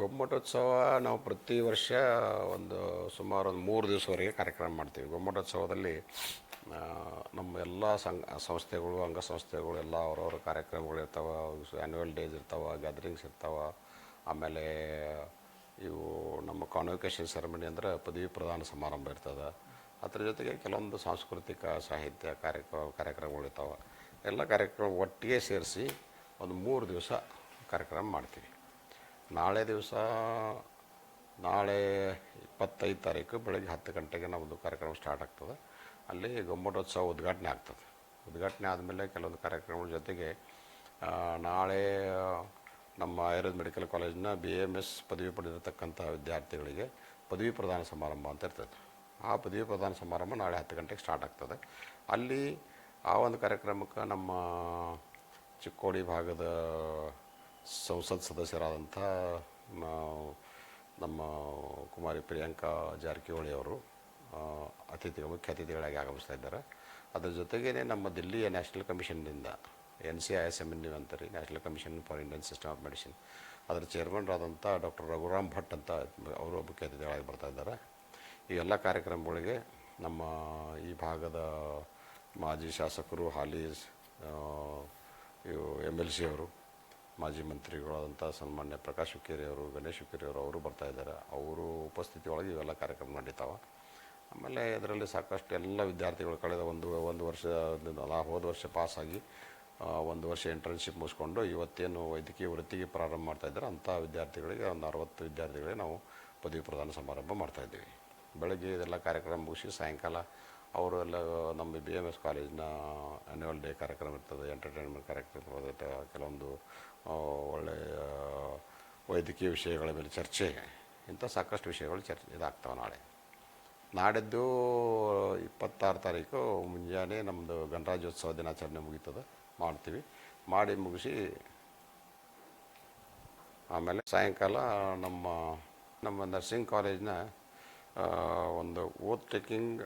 ಗೊಮ್ಮಟೋತ್ಸವ ನಾವು ಪ್ರತಿ ವರ್ಷ ಒಂದು ಸುಮಾರು ಒಂದು ಮೂರು ದಿವಸವರೆಗೆ ಕಾರ್ಯಕ್ರಮ ಮಾಡ್ತೀವಿ. ಗೊಮ್ಮಟೋತ್ಸವದಲ್ಲಿ ನಮ್ಮ ಎಲ್ಲ ಸಂಘ, ಸಂಸ್ಥೆಗಳು, ಅಂಗಸಂಸ್ಥೆಗಳು, ಎಲ್ಲ ಅವರವ್ರ ಕಾರ್ಯಕ್ರಮಗಳು ಇರ್ತಾವೆ. ಆ್ಯನ್ಯುವಲ್ ಡೇಸ್ ಇರ್ತಾವೆ ಗ್ಯಾದರಿಂಗ್ಸ್ ಇರ್ತಾವೆ. ಆಮೇಲೆ ಇವು ನಮ್ಮ ಕಾನ್ವಿಕೇಷನ್ ಸೆರೆಮನಿ ಅಂದರೆ ಪದವಿ ಪ್ರದಾನ ಸಮಾರಂಭ ಇರ್ತದೆ. ಅದ್ರ ಜೊತೆಗೆ ಕೆಲವೊಂದು ಸಾಂಸ್ಕೃತಿಕ ಸಾಹಿತ್ಯ ಕಾರ್ಯಕ್ರಮ ಕಾರ್ಯಕ್ರಮಗಳು ಇರ್ತಾವೆ. ಎಲ್ಲ ಕಾರ್ಯಕ್ರಮ ಒಟ್ಟಿಗೆ ಸೇರಿಸಿ ಒಂದು ಮೂರು ದಿವಸ ಕಾರ್ಯಕ್ರಮ ಮಾಡ್ತೀವಿ. ನಾಳೆ ದಿವಸ, ನಾಳೆ ಇಪ್ಪತ್ತೈದು ತಾರೀಕು ಬೆಳಗ್ಗೆ ಹತ್ತು ಗಂಟೆಗೆ ನಮ್ಮದು ಕಾರ್ಯಕ್ರಮ ಸ್ಟಾರ್ಟ್ ಆಗ್ತದೆ. ಅಲ್ಲಿ ಗೊಮ್ಮಟೋತ್ಸವ ಉದ್ಘಾಟನೆ ಆಗ್ತದೆ. ಉದ್ಘಾಟನೆ ಆದಮೇಲೆ ಕೆಲವೊಂದು ಕಾರ್ಯಕ್ರಮಗಳ ಜೊತೆಗೆ ನಾಳೆ, ನಮ್ಮ ಆಯುರ್ವೇದ ಮೆಡಿಕಲ್ ಕಾಲೇಜಿನ ಬಿ ಎಂ ಎಸ್ ಪದವಿ ಪಡೆದಿರತಕ್ಕಂಥ ವಿದ್ಯಾರ್ಥಿಗಳಿಗೆ ಪದವಿ ಪ್ರದಾನ ಸಮಾರಂಭ ಅಂತ ಇರ್ತದೆ. ಆ ಪದವಿ ಪ್ರದಾನ ಸಮಾರಂಭ ನಾಳೆ ಹತ್ತು ಗಂಟೆಗೆ ಸ್ಟಾರ್ಟ್ ಆಗ್ತದೆ. ಅಲ್ಲಿ ಆ ಒಂದು ಕಾರ್ಯಕ್ರಮಕ್ಕೆ ನಮ್ಮ ಚಿಕ್ಕೋಡಿ ಭಾಗದ ಸಂಸತ್ ಸದಸ್ಯರಾದಂಥ ನಮ್ಮ ಕುಮಾರಿ ಪ್ರಿಯಾಂಕಾ ಜಾರಕಿಹೊಳಿ ಅವರು ಅತಿಥಿ ಮುಖ್ಯ ಅತಿಥಿಗಳಾಗಿ ಆಗಮಿಸ್ತಾ ಇದ್ದಾರೆ. ಅದರ ಜೊತೆಗೇ ನಮ್ಮ ದಿಲ್ಲಿಯ national ಕಮಿಷನ್ನಿಂದ, N C I S M N ಅಂತಾರೆ national commission for Indian system of medicine, ಅದರ ಚೇರ್ಮನ್ರಾದಂಥ ಡಾಕ್ಟರ್ ರಘುರಾಮ್ ಭಟ್ ಅಂತ ಅವರು ಮುಖ್ಯ ಅತಿಥಿಗಳಾಗಿ ಬರ್ತಾ ಇದ್ದಾರೆ. ಈ ಎಲ್ಲ ಕಾರ್ಯಕ್ರಮಗಳಿಗೆ ನಮ್ಮ ಈ ಭಾಗದ ಮಾಜಿ ಶಾಸಕರು, ಹಾಲಿ ಎಂ ಎಲ್ ಸಿ ಅವರು ಮಾಜಿ ಮಂತ್ರಿಗಳಾದಂಥ ಸನ್ಮಾನ್ಯ ಪ್ರಕಾಶ್ ಹುಕ್ಕೇರಿ ಅವರು, ಗಣೇಶ್ ಹುಕ್ಕೇರಿ ಅವರು ಅವರು ಬರ್ತಾ ಇದ್ದಾರೆ. ಅವರು ಉಪಸ್ಥಿತಿ ಒಳಗೆ ಇವೆಲ್ಲ ಕಾರ್ಯಕ್ರಮ ನಡೀತಾವೆ. ಆಮೇಲೆ ಇದರಲ್ಲಿ ಸಾಕಷ್ಟು ಎಲ್ಲ ವಿದ್ಯಾರ್ಥಿಗಳು ಕಳೆದ ಒಂದು ಒಂದು ವರ್ಷ ಅಲ್ಲ, ಹೋದ ವರ್ಷ ಪಾಸಾಗಿ ಒಂದು ವರ್ಷ ಇಂಟರ್ನ್ಶಿಪ್ ಮುಗಿಸ್ಕೊಂಡು ಇವತ್ತೇನು ವೈದ್ಯಕೀಯ ವೃತ್ತಿಗೆ ಪ್ರಾರಂಭ ಮಾಡ್ತಾ ಇದ್ದಾರೆ. ಅಂಥ ವಿದ್ಯಾರ್ಥಿಗಳಿಗೆ, ಒಂದು ಅರವತ್ತು ವಿದ್ಯಾರ್ಥಿಗಳಿಗೆ ನಾವು ಪದವಿ ಪ್ರದಾನ ಸಮಾರಂಭ ಮಾಡ್ತಾಯಿದ್ದೀವಿ ಬೆಳಗ್ಗೆ ಇದೆಲ್ಲ ಕಾರ್ಯಕ್ರಮ ಮುಗಿಸಿ ಸಾಯಂಕಾಲ ಅವರು ಎಲ್ಲ, ನಮ್ಮ ಬಿ ಎಂ ಎಸ್ ಕಾಲೇಜಿನ ಆ್ಯನ್ಯುವಲ್ ಡೇ ಕಾರ್ಯಕ್ರಮ ಇರ್ತದೆ ಎಂಟರ್ಟೈನ್ಮೆಂಟ್ ಕಾರ್ಯಕ್ರಮ ಇರ್ತದೆ, ಕೆಲವೊಂದು ಒಳ್ಳೆಯ ವೈದ್ಯಕೀಯ ವಿಷಯಗಳ ಮೇಲೆ ಚರ್ಚೆ, ಇಂಥ ಸಾಕಷ್ಟು ವಿಷಯಗಳು ಚರ್ಚೆ ಇದಾಗ್ತವೆ ನಾಳೆ. ನಾಡಿದ್ದು ಇಪ್ಪತ್ತಾರು ತಾರೀಕು ಮುಂಜಾನೆ ನಮ್ಮದು ಗಣರಾಜ್ಯೋತ್ಸವ ದಿನಾಚರಣೆ ಮುಗೀತದೆ, ಮಾಡ್ತೀವಿ. ಮಾಡಿ ಮುಗಿಸಿ, ಆಮೇಲೆ ಸಾಯಂಕಾಲ ನಮ್ಮ ನಮ್ಮ ನರ್ಸಿಂಗ್ ಕಾಲೇಜಿನ ಒಂದು ಓತ್ ಟೇಕಿಂಗ್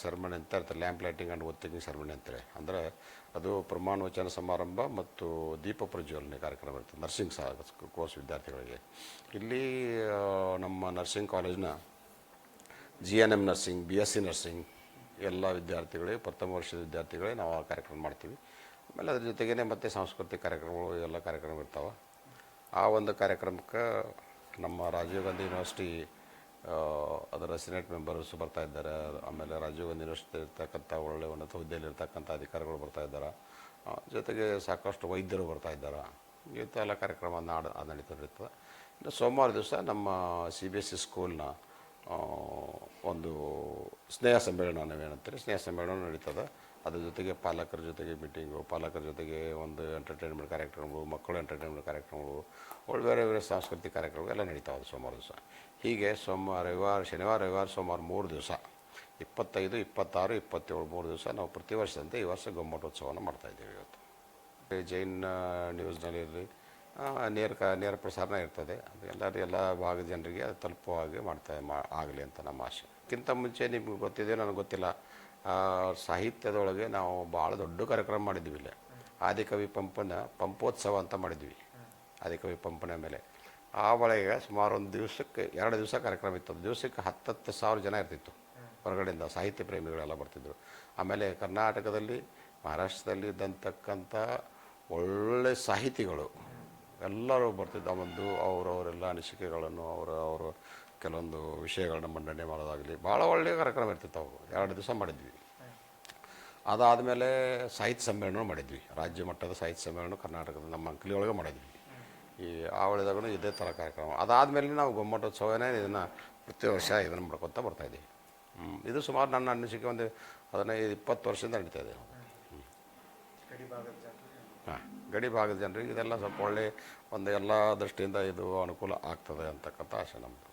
ಸೆರೆಮನಿ ಅಂತ ಇರ್ತಾರೆ lamp lighting and oath taking ceremony ಅಂತಾರೆ. ಅಂದರೆ ಅದು ಪ್ರಮಾಣ ವಚನ ಸಮಾರಂಭ ಮತ್ತು ದೀಪ ಪ್ರಜ್ವಲನೆ ಕಾರ್ಯಕ್ರಮ ಇರ್ತದೆ. ನರ್ಸಿಂಗ್ ಸಹ ಕೋರ್ಸ್ ವಿದ್ಯಾರ್ಥಿಗಳಿಗೆ. ಇಲ್ಲಿ ನಮ್ಮ nursing ಕಾಲೇಜ್ನ G N M nursing B S C nursing ಎಲ್ಲ ವಿದ್ಯಾರ್ಥಿಗಳಿಗೆ, ಪ್ರಥಮ ವರ್ಷದ ವಿದ್ಯಾರ್ಥಿಗಳೇ ನಾವು ಆ ಕಾರ್ಯಕ್ರಮ ಮಾಡ್ತೀವಿ. ಆಮೇಲೆ ಅದ್ರ ಜೊತೆಗೇ ಮತ್ತೆ ಸಾಂಸ್ಕೃತಿಕ ಕಾರ್ಯಕ್ರಮಗಳು, ಎಲ್ಲ ಕಾರ್ಯಕ್ರಮ ಇರ್ತಾವೆ. ಆ ಒಂದು ಕಾರ್ಯಕ್ರಮಕ್ಕೆ ನಮ್ಮ ರಾಜೀವ್ ಗಾಂಧಿ ಯೂನಿವರ್ಸಿಟಿ ಅದರ ಸಿನೆಟ್ ಮೆಂಬರ್ಸ್ ಬರ್ತಾ ಇದ್ದಾರೆ. ಆಮೇಲೆ ರಾಜೀವ್ ಗಾಂಧಿ ಯೂನಿವರ್ಸಿಟಿ ಇರ್ತಕ್ಕಂಥ ಒಳ್ಳೆ ಉನ್ನತ ಹುದ್ದೆಯಲ್ಲಿ ಇರ್ತಕ್ಕಂಥ ಅಧಿಕಾರಿಗಳು ಬರ್ತಾ ಇದ್ದಾರೆ. ಜೊತೆಗೆ ಸಾಕಷ್ಟು ವೈದ್ಯರು ಬರ್ತಾ ಇದ್ದಾರೆ. ಎಲ್ಲ ಕಾರ್ಯಕ್ರಮ ನಾಡ ನಡೀತಾ ನಡೀತಿರ್ತದೆ ಇನ್ನು ಸೋಮವಾರ ದಿವಸ ನಮ್ಮ ಸಿ ಬಿ ಎಸ್ ಸಿ ಸ್ಕೂಲ್ನ ಒಂದು ಸ್ನೇಹ ಸಮ್ಮೇಳನ ನಾವೇನಂತೀರಿ? ಸ್ನೇಹ ಸಮ್ಮೇಳನ ನಡೀತದೆ. ಅದ್ರ ಜೊತೆಗೆ ಪಾಲಕರ ಜೊತೆಗೆ ಮೀಟಿಂಗು ಪಾಲಕರ ಜೊತೆಗೆ ಒಂದು ಎಂಟರ್ಟೈನ್ಮೆಂಟ್ ಕಾರ್ಯಕ್ರಮಗಳು, ಮಕ್ಕಳು ಎಂಟರ್ಟೈನ್ಮೆಂಟ್ ಕಾರ್ಯಕ್ರಮಗಳು, ಒಳ್ಳೆ ಬೇರೆ ಬೇರೆ ಸಾಂಸ್ಕೃತಿಕ ಕಾರ್ಯಕ್ರಮಗಳು ಎಲ್ಲ ನಡೀತಾವೆ ಸೋಮವಾರ ದಿವಸ. ಹೀಗೆ ಸೋಮವಾರ ರವಿವಾರ, ಶನಿವಾರ, ರವಿವಾರ, ಸೋಮವಾರ ಮೂರು ದಿವಸ. ಇಪ್ಪತ್ತೈದು, ಇಪ್ಪತ್ತಾರು, ಇಪ್ಪತ್ತೇಳು ಮೂರು ದಿವಸ ನಾವು ಪ್ರತಿ ವರ್ಷದಂತೆ ಈ ವರ್ಷ ಗೊಮ್ಮಟೋತ್ಸವವನ್ನು ಮಾಡ್ತಾಯಿದ್ದೇವೆ ಇವತ್ತು. ಜೈನ್ ನ್ಯೂಸ್ನಲ್ಲಿರಲಿ ನೇರ ಕ, ನೇರ ಪ್ರಸಾರನ ಇರ್ತದೆ. ಅದು ಎಲ್ಲರೂ ಎಲ್ಲ ಭಾಗದ ಜನರಿಗೆ ಅದು ತಲುಪುವ ಹಾಗೆ ಮಾಡ್ತಾ, ಮಾ, ಆಗಲಿ ಅಂತ ನಮ್ಮ ಆಶೆ. ಅದಕ್ಕಿಂತ ಮುಂಚೆ ನಿಮ್ಗೆ ಗೊತ್ತಿದೆ ನನಗೆ ಗೊತ್ತಿಲ್ಲ. ಸಾಹಿತ್ಯದೊಳಗೆ ನಾವು ಭಾಳ ದೊಡ್ಡ ಕಾರ್ಯಕ್ರಮ ಮಾಡಿದ್ವಿ ಇಲ್ಲಿ. ಆದಿಕವಿ ಪಂಪನ ಪಂಪೋತ್ಸವ ಅಂತ ಮಾಡಿದ್ವಿ. ಆದಿಕವಿ ಪಂಪನ ಮೇಲೆ. ಆ ಒಳಗೆ ಸುಮಾರು ಒಂದು ದಿವಸಕ್ಕೆ, ಎರಡು ದಿವಸ ಕಾರ್ಯಕ್ರಮ ಇತ್ತು. ಒಂದು ದಿವಸಕ್ಕೆ ಹತ್ತತ್ತು ಸಾವಿರ ಜನ ಇರ್ತಿತ್ತು. ಹೊರಗಡೆಯಿಂದ ಸಾಹಿತ್ಯ ಪ್ರೇಮಿಗಳೆಲ್ಲ ಬರ್ತಿದ್ದರು ಆಮೇಲೆ ಕರ್ನಾಟಕದಲ್ಲಿ, ಮಹಾರಾಷ್ಟ್ರದಲ್ಲಿ ಇದ್ದಂತಕ್ಕಂಥ ಒಳ್ಳೆ ಸಾಹಿತಿಗಳು ಎಲ್ಲರೂ ಬರ್ತಿದ್ದ ಒಂದು ಅವರವರೆಲ್ಲ ಅನಿಸಿಕೆಗಳನ್ನು, ಅವರ, ಅವರು ಕೆಲವೊಂದು ವಿಷಯಗಳನ್ನ ಮಂಡನೆ ಮಾಡೋದಾಗಲಿ ಭಾಳ ಒಳ್ಳೆಯ ಕಾರ್ಯಕ್ರಮ ಇರ್ತಿತ್ತು ಅವು ಎರಡು ದಿವಸ ಮಾಡಿದ್ವಿ. ಅದಾದಮೇಲೆ ಸಾಹಿತ್ಯ ಸಮ್ಮೇಳನ ಮಾಡಿದ್ವಿ. ರಾಜ್ಯ ಮಟ್ಟದ ಸಾಹಿತ್ಯ ಸಮ್ಮೇಳನ ಕರ್ನಾಟಕದ ನಮ್ಮ ಅಂಕಲಿ ಒಳಗೆ ಮಾಡಿದ್ವಿ. ಈ ಆವಳಿದಾಗೂ ಇದೇ ಥರ ಕಾರ್ಯಕ್ರಮ. ಅದಾದಮೇಲೆ ನಾವು ಗೊಮ್ಮಟೋತ್ಸವನೇ ಇದನ್ನು ಪ್ರತಿ ವರ್ಷ ಇದನ್ನು ಮಾಡ್ಕೊತಾ ಬರ್ತಾಯಿದ್ದೀವಿ ಹ್ಞೂ ಇದು ಸುಮಾರು ನನ್ನ ಅನಿಸಿಕೆ ಒಂದು ಹದಿನೈದು ಇಪ್ಪತ್ತು ವರ್ಷದಿಂದ ನಡೀತಾ ಇದೆ. ಹಾಂ. ಗಡಿ ಭಾಗದ ಜನರಿಗೆ ಇದೆಲ್ಲ ಸ್ವಲ್ಪ ಒಳ್ಳೆ ಒಂದು ಎಲ್ಲ ದೃಷ್ಟಿಯಿಂದ ಇದು ಅನುಕೂಲ ಆಗ್ತದೆ ಅಂತಕ್ಕಂಥ ಆಸೆ ನಮ್ಮದು